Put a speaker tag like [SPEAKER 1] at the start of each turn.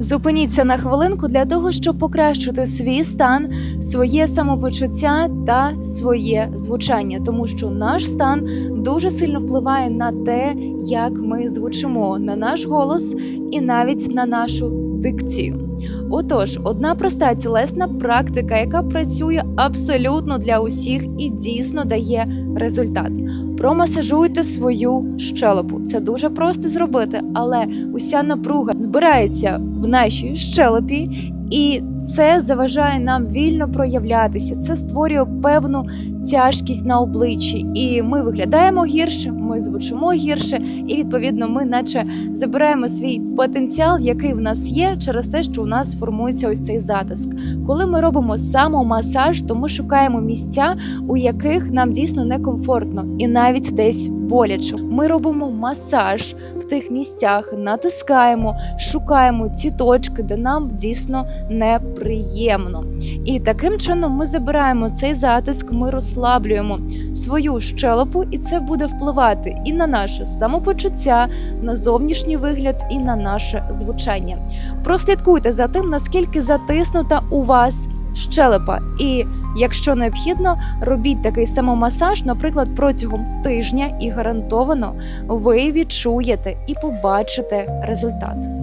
[SPEAKER 1] Зупиніться на хвилинку для того, щоб покращити свій стан, своє самопочуття та своє звучання, тому що наш стан дуже сильно впливає на те, як ми звучимо, на наш голос і навіть на нашу дикцію. Отож, одна проста тілесна практика, яка працює абсолютно для усіх і дійсно дає результат. Промасажуйте свою щелепу. Це дуже просто зробити, але уся напруга збирається в нашій щелепі, і це заважає нам вільно проявлятися. Це створює певну тяжкість на обличчі, і ми виглядаємо гірше, ми звучимо гірше, і відповідно ми, наче забираємо свій потенціал, який в нас є, через те, що у нас формується ось цей затиск. Коли ми робимо самомасаж, то ми шукаємо місця, у яких нам дійсно некомфортно і навіть десь боляче. Ми робимо масаж в тих місцях, натискаємо, шукаємо ці точки, де нам дійсно неприємно. І таким чином ми забираємо цей затиск, ми розслаблюємо свою щелепу, і це буде впливати і на наше самопочуття, на зовнішній вигляд, і на наше звучання. Прослідкуйте за тим, наскільки затиснута у вас щелепа. І якщо необхідно, робіть такий самомасаж, наприклад, протягом тижня, і гарантовано ви відчуєте і побачите результат.